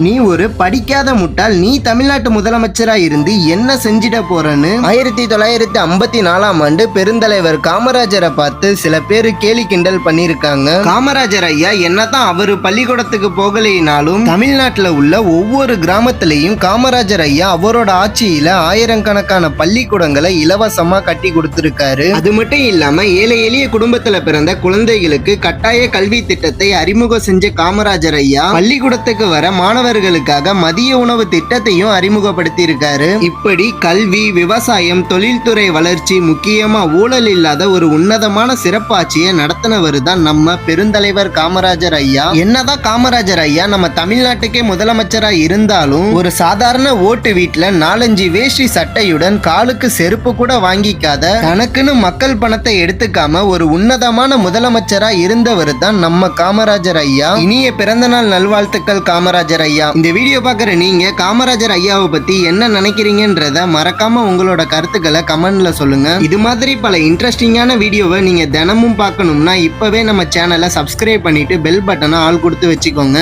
நீ ஒரு படிக்காத முட்டாள் நீ தமிழ்நாட்டு முதலமைச்சரா இருந்து என்ன செஞ்சிட போறன்னு? ஆயிரத்தி தொள்ளாயிரத்தி ஐம்பத்தி நாலாம் ஆண்டு பெருந்தலைவர் காமராஜரை பார்த்து சில பேர் கேலி கிண்டல் பண்ணியிருக்காங்க. காமராஜர் ஐயா என்னதான் அவரு பள்ளிக்கூடத்துக்கு போகலைனாலும் தமிழ்நாட்டுல உள்ள ஒவ்வொரு கிராமத்திலையும் காமராஜர் ஐயா அவரோட ஆட்சியில ஆயிரக்கணக்கான பள்ளிக்கூடங்களை இலவசமா கட்டி கொடுத்திருக்காரு. அது மட்டும் இல்லாம ஏழை எளிய குடும்பத்துல பிறந்த குழந்தைகளுக்கு கட்டாய கல்வி திட்டத்தை அறிமுகம் செஞ்ச காமராஜர் ஐயா பள்ளிக்கூடத்துக்கு வர மாணவர்களுக்காக மதிய உணவு திட்டத்தையும் அறிமுகப்படுத்தி இருக்காரு இப்படி கல்வி விவசாயம் தொழில்துறை வளர்ச்சி முக்கியமா ஊழல் இல்லாத ஒரு உன்னதமான சிறப்பாட்சியை நடத்தினவர் தான் நம்ம பெருந்தலைவர் காமராஜர் ஐயா. என்னதான் காமராஜர் ஐயா நம்ம தமிழ்நாட்டுக்கே முதலமைச்சரா இருந்தாலும் ஒரு சாதாரண ஓட்டு வீட்டுல நாலஞ்சு வேஷ்டி சட்டையுடன் காலுக்கு செருப்பு கூட வாங்கிக்காத தனக்குன்னு மக்கள் பணத்தை எடுத்துக்காம ஒரு உன்னதமான முதலமைச்சரா இருந்தவர் தான் நம்ம காமராஜர் ஐயா. இனிய பிறந்தநாள் நல்வாழ்த்துக்கள் காமராஜர் ஐயா. இந்த வீடியோ பார்க்குற நீங்க காமராஜர் ஐயாவை பத்தி என்ன நினைக்கிறீங்கன்றத மறக்காம உங்களோட கருத்துக்களை கமெண்ட்ல சொல்லுங்க. இது மாதிரி பல இன்ட்ரெஸ்டிங்கான வீடியோவை நீங்க தினமும் பார்க்கணும்னா இப்பவே நம்ம சேனலை சப்ஸ்கிரைப் பண்ணிட்டு பெல் பட்டனை ஆள் கொடுத்து வச்சுக்கோங்க.